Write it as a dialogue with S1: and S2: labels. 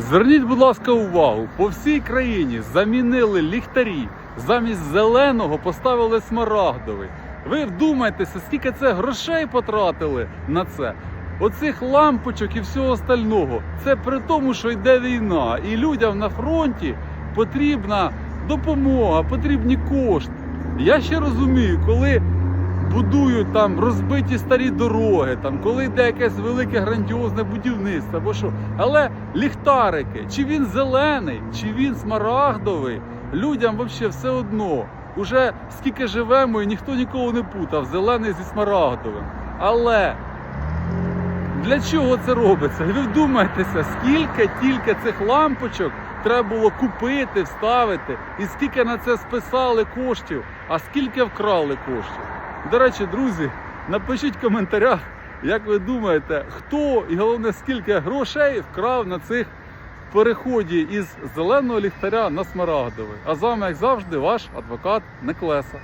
S1: Зверніть, будь ласка, увагу, по всій країні замінили ліхтарі. Замість зеленого поставили смарагдовий. Ви вдумайтеся, скільки це грошей потратили на це. Оцих лампочок і всього остального. Це при тому, що йде війна, і людям на фронті потрібна допомога, потрібні кошти. Я ще розумію, коли будують там розбиті старі дороги, там, коли йде якесь велике грандіозне будівництво або що. Але ліхтарики, чи він зелений, чи він смарагдовий, людям взагалі все одно. Уже скільки живемо і ніхто нікого не путав, зелений зі смарагдовим. Але для чого це робиться? Ви вдумайтеся, скільки тільки цих лампочок треба було купити, вставити, і скільки на це списали коштів, а скільки вкрали коштів. До речі, друзі, напишіть в коментарях, як ви думаєте, хто і головне скільки грошей вкрав на цих переході із зеленого ліхтаря на смарагдовий. А з вами, як завжди, ваш адвокат Неклеса.